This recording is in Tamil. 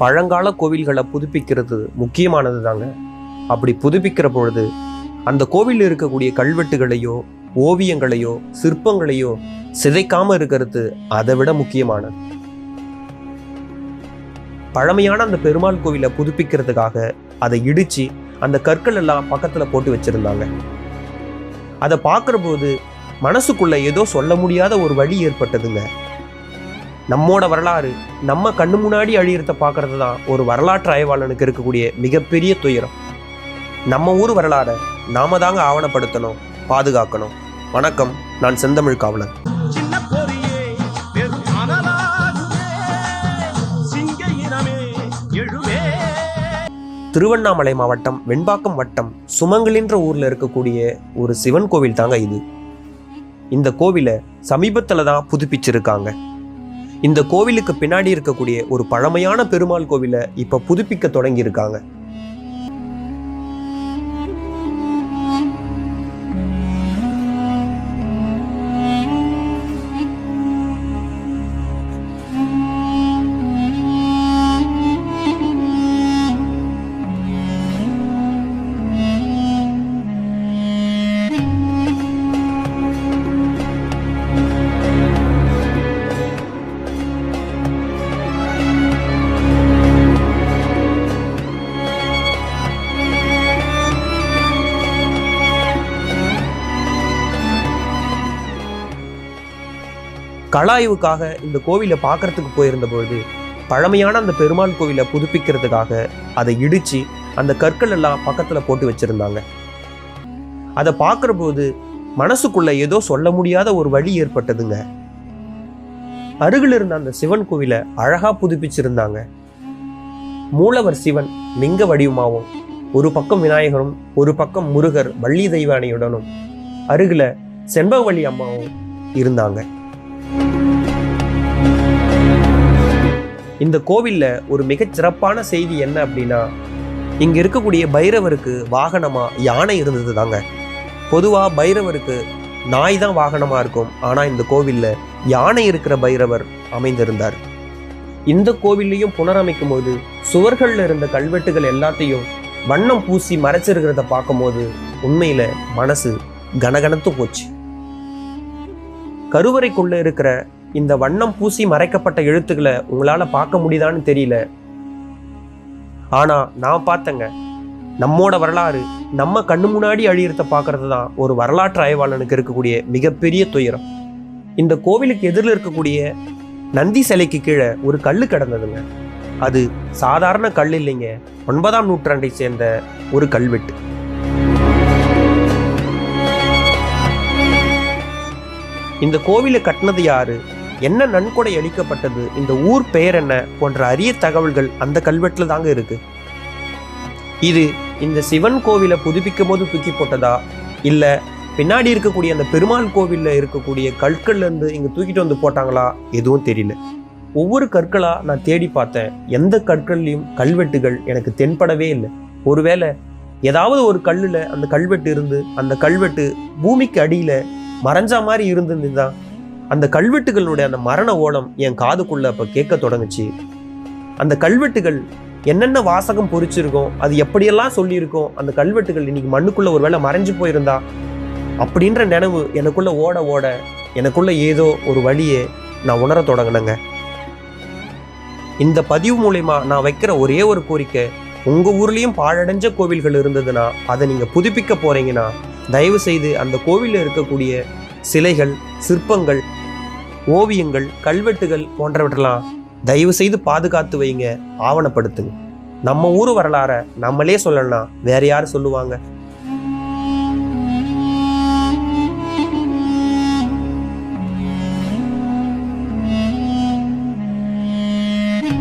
பழங்கால கோவில்களை புதுப்பிக்கிறது முக்கியமானது தாங்க. அப்படி புதுப்பிக்கிற பொழுது அந்த கோவிலில் இருக்கக்கூடிய கல்வெட்டுகளையோ ஓவியங்களையோ சிற்பங்களையோ சிதைக்காமல் இருக்கிறது அதை விட முக்கியமானது. பழமையான அந்த பெருமாள் கோவிலை புதுப்பிக்கிறதுக்காக அதை இடித்து அந்த கற்கள் எல்லாம் பக்கத்தில் போட்டு வச்சிருந்தாங்க. அதை பார்க்குற போது மனசுக்குள்ளே ஏதோ சொல்ல முடியாத ஒரு வழி ஏற்பட்டதுங்க. நம்மோட வரலாறு நம்ம கண்ணு முன்னாடி அழியறத பார்க்கறது தான் ஒரு வரலாற்று ஆய்வாளனுக்கு இருக்கக்கூடிய மிகப்பெரிய துயரம். நம்ம ஊர் வரலாறை நாம தாங்க ஆவணப்படுத்தணும் பாதுகாக்கணும். வணக்கம் நான் செந்தமிழ் காவலன். திருவண்ணாமலை மாவட்டம் வெண்பாக்கம் வட்டம் சுமங்கலின்ற ஊர்ல இருக்கக்கூடிய ஒரு சிவன் கோவில் தாங்க இது. இந்த கோவிலை சமீபத்துல தான் புதுப்பிச்சிருக்காங்க. இந்த கோவிலுக்கு பின்னாடி இருக்கக்கூடிய ஒரு பழமையான பெருமாள் கோவிலை இப்போ புதுப்பிக்க தொடங்கியிருக்காங்க. கலாய்வுக்காக இந்த கோவிலை பார்க்கறதுக்கு போயிருந்த பொழுது பழமையான அந்த பெருமாள் கோவிலை புதுப்பிக்கிறதுக்காக அதை இடித்து அந்த கற்கள் எல்லாம் பக்கத்தில் போட்டு வச்சிருந்தாங்க. அதை பார்க்குற போது ஏதோ சொல்ல முடியாத ஒரு வழி ஏற்பட்டதுங்க. அருகில் இருந்த அந்த சிவன் கோவிலை அழகாக புதுப்பிச்சிருந்தாங்க. மூலவர் சிவன் லிங்க வடிவமாகவும் ஒரு பக்கம் விநாயகரும் ஒரு பக்கம் முருகர் வள்ளி தெய்வானையுடனும் அருகில் செண்பகவள்ளி அம்மாவும் இருந்தாங்க. இந்த கோவில்ல ஒரு மிகச் சிறப்பான செய்தி என்ன அப்படின்னா இங்கே இருக்கக்கூடிய பைரவருக்கு வாகனமாக யானை இருந்தது தாங்க பொதுவாக பைரவருக்கு நாய் தான் வாகனமாக இருக்கும். ஆனால் இந்த கோவில்ல யானை இருக்கிற பைரவர் அமைந்திருந்தார். இந்த கோவில்லையும் புனரமைக்கும் போது சுவர்களில் இருந்த கல்வெட்டுகள் எல்லாத்தையும் வண்ணம் பூசி மறைச்சிருக்கிறத பார்க்கும்போது உண்மையில் மனசு கனகனத்து போச்சு. கருவறைக்குள்ளே இருக்கிற இந்த வண்ணம் பூசி மறைக்கப்பட்ட எழுத்துக்களை உங்களால் பார்க்க முடியுதான்னு தெரியல. ஆனால் நான் பார்த்தேங்க. நம்மோட வரலாறு நம்ம கண்ணு முன்னாடி அழியிறத பார்க்கறது தான் ஒரு வரலாற்று ஆய்வாளனுக்கு இருக்கக்கூடிய மிகப்பெரிய துயரம். இந்த கோவிலுக்கு எதிரில் இருக்கக்கூடிய நந்தி சிலைக்கு கீழே ஒரு கல் கிடந்ததுங்க. அது சாதாரண கல் இல்லைங்க. ஒன்பதாம் நூற்றாண்டை சேர்ந்த ஒரு கல்வெட்டு. இந்த கோவிலை கட்டினது யாரு? என்ன நன்கொடை அளிக்கப்பட்டது? இந்த ஊர் பெயர் என்ன? போன்ற அரிய தகவல்கள் அந்த கல்வெட்டில் தாங்க இருக்கு. இது இந்த சிவன் கோவிலை புதுப்பிக்கும் போது தூக்கி போட்டதா? இல்ல பின்னாடி இருக்கக்கூடிய அந்த பெருமாள் கோவிலில் இருக்கக்கூடிய கற்கள்ல இருந்து இங்க தூக்கிட்டு வந்து போட்டாங்களா? எதுவும் தெரியல. ஒவ்வொரு கற்களா நான் தேடி பார்த்தேன். எந்த கற்கள்லையும் கல்வெட்டுகள் எனக்கு தென்படவே இல்லை. ஒருவேளை ஏதாவது ஒரு கல்லுல அந்த கல்வெட்டு இருந்து அந்த கல்வெட்டு பூமிக்கு அடியில மறைஞ்ச மாதிரி இருந்திருந்துதான் அந்த கல்வெட்டுகளுடைய அந்த மரண ஓலம் என் காதுக்குள்ள அப்போ கேட்க தொடங்குச்சு. அந்த கல்வெட்டுகள் என்னென்ன வாசகம் பொறிச்சிருக்கோம் அது எப்படியெல்லாம் சொல்லியிருக்கோம் அந்த கல்வெட்டுகள் இன்னைக்கு மண்ணுக்குள்ள ஒருவேளை மறைஞ்சு போயிருந்தா? அப்படின்ற நினைவு எனக்குள்ள ஓட ஓட எனக்குள்ள ஏதோ ஒரு வழியை நான் உணர தொடங்கினேங்க. இந்த பதிவு மூலயமா நான் வைக்கிற ஒரே ஒரு கோரிக்கை உங்கள் ஊர்லேயும் பாழடைஞ்ச கோவில்கள் இருந்ததுன்னா அதை நீங்கள் புதுப்பிக்க போகிறீங்கன்னா தயவு செய்து அந்த கோவிலில் இருக்கக்கூடிய சிலைகள் சிற்பங்கள் ஓவியங்கள் கல்வெட்டுகள் போன்றவற்றெல்லாம் தயவு செய்து பாதுகாத்து வைங்க ஆவணப்படுத்துங்க. நம்ம ஊர் வரலாற நம்மளே சொல்லலாம் வேற யார் சொல்லுவாங்க?